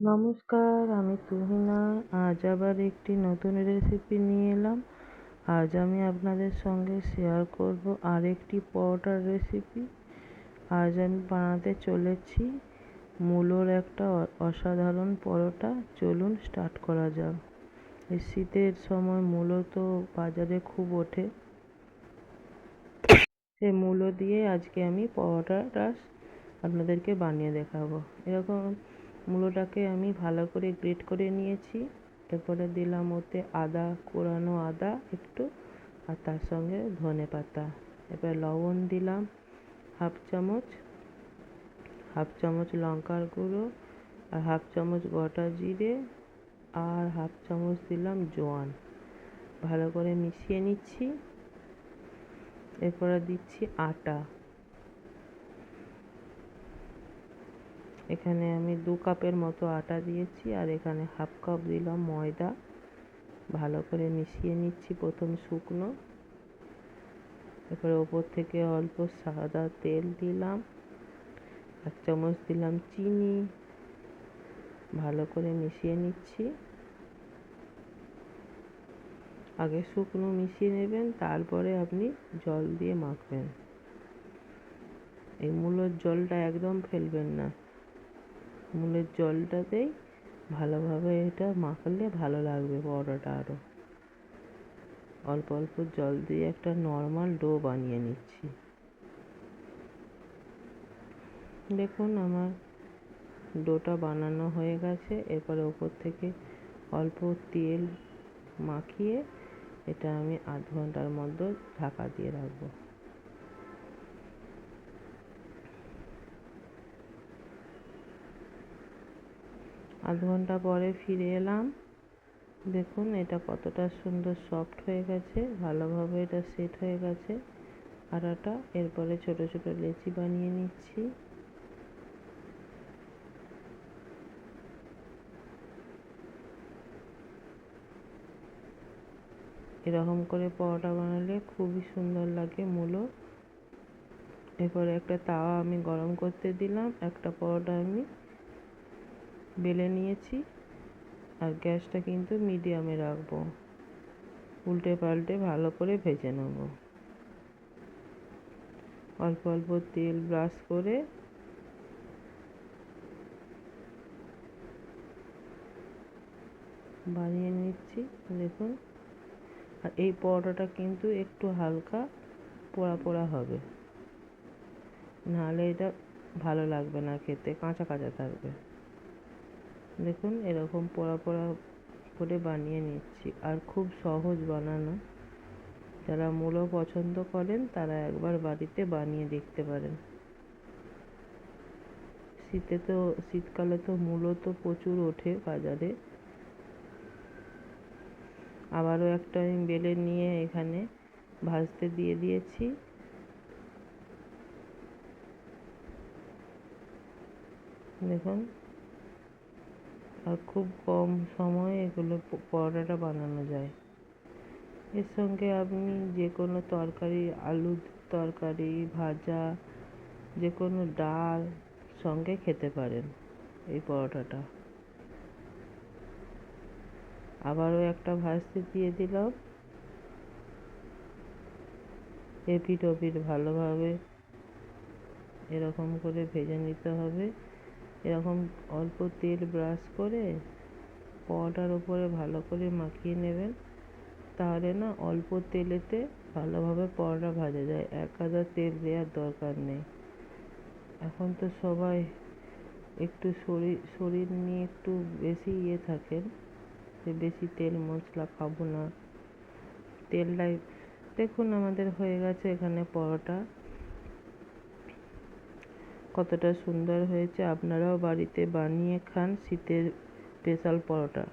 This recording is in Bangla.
নমস্কার, আমি তুহিনা। আজ আবার একটি নতুন রেসিপি নিয়ে এলাম। আজ আমি আপনাদের সঙ্গে শেয়ার করব আরেকটি পরোটার রেসিপি আজ আমি বানাতে চলেছি মূলোর একটা অসাধারণ পরোটা। চলুন স্টার্ট করা যাক। এই শীতের সময় মূলো তো বাজারে খুব ওঠে। সে মূলো দিয়ে আজকে আমি পরোটাটা আপনাদেরকে বানিয়ে দেখাবো। এরকম মূলোটাকে আমি ভালো করে গ্রেট করে নিয়েছি। এরপরে দিলাম ওতে আদা, কোরানো আদা একটু, আর তার সঙ্গে ধনে পাতা। এবার লবণ দিলাম হাফ চামচ হাফ চামচ লঙ্কার গুঁড়ো, আর হাফ চামচ গোটা জিরে, আর হাফ চামচ দিলাম জোয়ান। ভালো করে মিশিয়ে নিচ্ছি। এরপরে দিচ্ছি আটা। এখানে আমি দু কাপের মতো আটা দিয়েছি আর এখানে হাফ কাপ দিলাম ময়দা। ভালো করে মিশিয়ে নিচ্ছি প্রথম শুকনো। এরপরে ওপর থেকে অল্প সাদা তেল দিলাম। এক চামচ দিলাম চিনি। ভালো করে মিশিয়ে নিচ্ছি। আগে শুকনো মিশিয়ে নেবেন, তারপরে আপনি জল দিয়ে মাখবেন। এই মূলোর জলটা একদম ফেলবেন না। মূলের জলটাতেই ভালোভাবে এটা মাখলে ভালো লাগবে পরোটাটা আরও অল্প অল্প জল দিয়ে একটা নর্মাল ডো বানিয়ে নিচ্ছি। দেখুন আমার ডোটা বানানো হয়ে গেছে, এরপরে ওপর থেকে অল্প তেল মাখিয়ে এটা আমি আধ ঘণ্টার মধ্যে ঢাকা দিয়ে রাখব। আধ ঘণ্টা পরে ফিরে এলাম। দেখুন, এটা কতটা সুন্দর সফট হয়ে গেছে, ভালোভাবে এটা সেট হয়ে গেছে। আটাটা, এরপরে ছোট ছোট লেচি বানিয়ে নিচ্ছি। এরকম করে পরোটা বানালে খুবই সুন্দর লাগে মূলো। এরপরে একটা তাওয়া আমি গরম করতে দিলাম, একটা পরোটা আমি বেলে নিয়েছি আর গ্যাসটা কিন্তু মিডিয়ামে রাখব। উল্টে পাল্টে ভালো করে ভেজে নেব। অল্প অল্প তেল ব্রাশ করে বানিয়ে নিচ্ছি, দেখুন। আর এই পরোটাটা কিন্তু একটু হালকা পোড়া পোড়া হবে। নাহলে এটা ভালো লাগবে না খেতে, কাঁচা কাঁচা থাকবে। দেখুন, এরকম পোড়া পোড়া করে বানিয়ে নিচ্ছি। আর খুব সহজ বানানো। যারা মূলো পছন্দ করেন, তারা একবার বাড়িতে বানিয়ে দেখতে পারেন। শীতে তো, শীতকালে তো মূলো তো প্রচুর ওঠে বাজারে। আবারও একটা আমি বেলে নিয়ে এখানে ভাজতে দিয়ে দিয়েছি। দেখুন আর খুব কম সময়ে এগুলো পরোটাটা বানানো যায়। এর সঙ্গে আপনি যে কোনো তরকারি, আলুর তরকারি, ভাজা যে কোনো ডাল সঙ্গে খেতে পারেন এই পরোটাটা। আবারও একটা ভাজতে দিয়ে দিলাম। এপিট ওপিট ভালোভাবে এরকম করে ভেজে নিতে হবে। এরকম অল্প তেল ব্রাশ করে পরোটার ওপরে ভালো করে মাখিয়ে নেবেন। তাহলে না অল্প তেলেতে ভালোভাবে পরোটা ভাজা যায়। এক আধা তেল দেওয়ার দরকার নেই। এখন তো সবাই একটু শরীর শরীর নিয়ে একটু বেশি ইয়ে থাকেন যে বেশি তেল মশলা খাব না। তেলটাই, দেখুন আমাদের হয়ে গেছে এখানে পরোটা। কতটা সুন্দর হয়েছে আপনারাও বাড়িতে বানিয়ে খান শীতের স্পেশাল পরোটা।